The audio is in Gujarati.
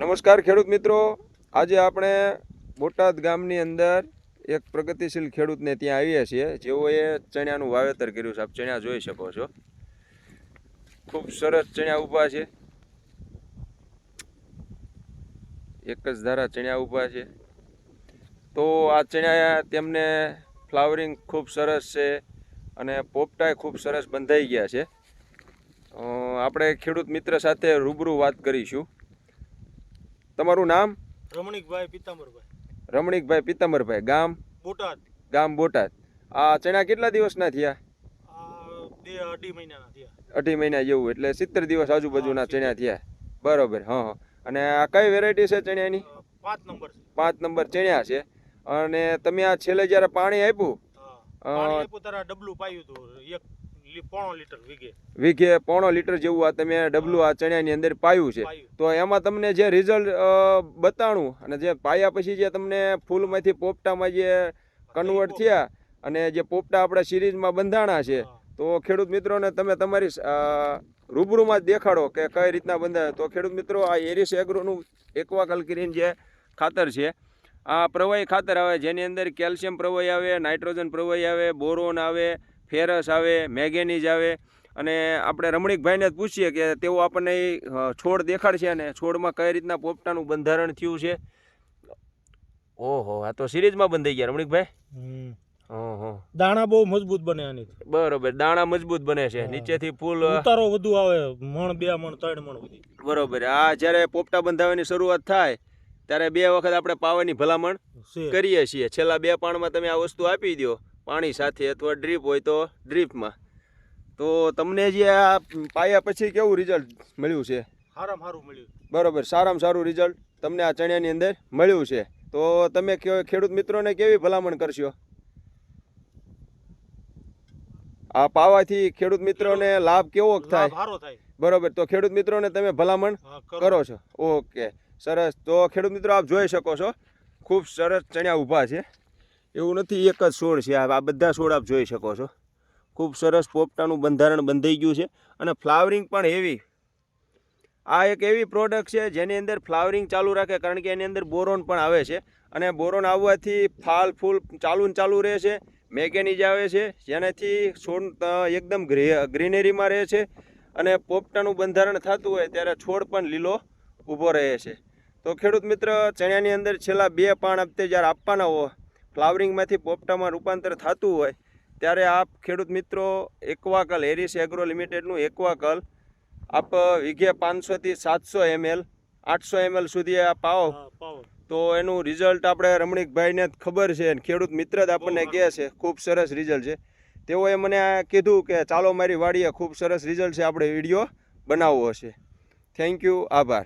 નમસ્કાર ખેડૂત મિત્રો. આજે આપણે બોટાદ ગામની અંદર એક પ્રગતિશીલ ખેડૂતને ત્યાં આવીએ છીએ. જેઓએ ચણિયાનું વાવેતર કર્યું છે. આપ ચણિયા જોઈ શકો છો. ખૂબ સરસ ચણિયા ઊભા છે. એક જ ધારા ચણિયા ઊભા છે. તો આ ચણિયા તેમને ફ્લાવરિંગ ખૂબ સરસ છે અને પોપટાય ખૂબ સરસ બંધાઈ ગયા છે. આપણે ખેડૂત મિત્ર સાથે રૂબરૂ વાત કરીશું. તમારું નામ? રમણીકભાઈ પિતાંબરભાઈ. રમણીકભાઈ પિતાંબરભાઈ. ગામ? બોટાદ. ગામ બોટાદ. આ ચણા કેટલા દિવસના થયા? અઢી મહિનાના થયા. અઢી મહિના જેવું એટલે સિત્તેર દિવસ આજુબાજુના ચણા થયા. બરોબર હા હા. અને આ કઈ વેરાયટી છે ચણિયાની? પાંચ નંબર પાંચ નંબર ચણ્યા છે. અને તમે આ છેલ્લે જ્યારે પાણી આપ્યું ડબલું પાયું હતું એક વીઘે. વીઘે પોણો લીટર જેવું આ તમે ડબલું આ ચણિયાની અંદર પાયું છે. તો એમાં તમને જે રિઝલ્ટ બતાણું અને જે પાયા પછી જે તમને ફૂલમાંથી પોપટામાં જે કન્વર્ટ થયા અને જે પોપટા આપણા સિરીઝમાં બંધાણા છે તો ખેડૂત મિત્રોને તમે તમારી રૂબરૂમાં જ દેખાડો કે કઈ રીતના બંધાય. તો ખેડૂત મિત્રો આ એરિસ એગ્રોનું એકવાકલ્કિરીન જે ખાતર છે આ પ્રવાહી ખાતર આવે જેની અંદર કેલ્શિયમ પ્રવાહી આવે નાઇટ્રોજન પ્રવાહી આવે બોરોન આવે ફેરસ આવે મેગેનીઝ આવે. અને આપણે રમણીકભાઈને જ પૂછીએ કે તેઓ આપણને છોડ દેખાડશે અને છોડમાં કઈ રીતના પોપટાનું બંધારણ થયું છે? ઓહો આ તો સિરીઝમાં બંધાઈ ગયા રમણીકભાઈ? દાણા બહુ મજબૂત બને આની બરોબર દાણા મજબૂત બને છે. નીચેથી ફૂલ ઉતારો વધુ આવે મણ બે મણ ત્રણ મણ સુધી બરોબર. આ જ્યારે પોપટા બંધાવવાની શરૂઆત થાય ત્યારે બે વખત આપણે પાવાની ભલામણ કરીએ છીએ. છેલ્લા બે પાણમાં તમે આ વસ્તુ આપી દો પાણી સાથે અથવા ડ્રીપ હોય તો ડ્રીપમાં તો તમને જે આ પાયા પછી કેવું રિઝલ્ટ મળ્યું છે? સારામાં સારું મળ્યું. બરોબર સારામાં સારું રિઝલ્ટ તમને આ ચણિયાની અંદર મળ્યું છે. તો તમે ખેડૂત મિત્રોને કેવી ભલામણ કરશો? આ પાવાથી ખેડૂત મિત્રોને લાભ કેવો થાય? સારો થાય. બરોબર તો ખેડૂત મિત્રોને તમે ભલામણ કરો છો. ઓકે સરસ. તો ખેડૂત મિત્રો આપ જોઈ શકો છો. ખૂબ સરસ ચણ્યા ઊભા છે. એવું નથી, એક જ છોડ છે. આ બધા છોડ આપ જોઈ શકો છો. ખૂબ સરસ પોપટાનું બંધારણ બંધાઈ ગયું છે. અને ફ્લાવરિંગ પણ હેવી. આ એક એવી પ્રોડક્ટ છે, જેની અંદર ફ્લાવરિંગ ચાલુ રાખે, કારણ કે એની અંદર બોરોન પણ આવે છે. અને બોરોન આવવાથી ફાલ, ફૂલ ચાલુ ને ચાલુ રહે છે મેકેનિજ આવે છે, જેનાથી છોડ એકદમ ગ્રે, ગ્રીનરીમાં રહે છે. અને પોપટાનું બંધારણ થતું હોય ત્યારે છોડ પણ લીલો ઊભો રહે છે. તો ખેડૂત મિત્ર, ચણ્યાની અંદર છેલ્લા બે પાણ હપ્તે જ્યારે આપવાના હોય ફ્લાવરિંગમાંથી પોપટામાં રૂપાંતર થતું હોય ત્યારે આપ ખેડૂત મિત્રો એક્વાકલ એરિસ એગ્રો લિમિટેડનું એક્વાકલ આપ વીઘે પાંચસોથી સાતસો એમએલ આઠસો એમએલ સુધી આ પાવો તો એનું રિઝલ્ટ આપણે રમણીકભાઈને જ ખબર છે ખેડૂત મિત્ર જ આપણને કહે છે ખૂબ સરસ રિઝલ્ટ છે. તેઓએ મને આ કીધું કે ચાલો મારી વાડીએ ખૂબ સરસ રિઝલ્ટ છે આપણે વીડિયો બનાવવો છે. થેન્ક યુ આભાર.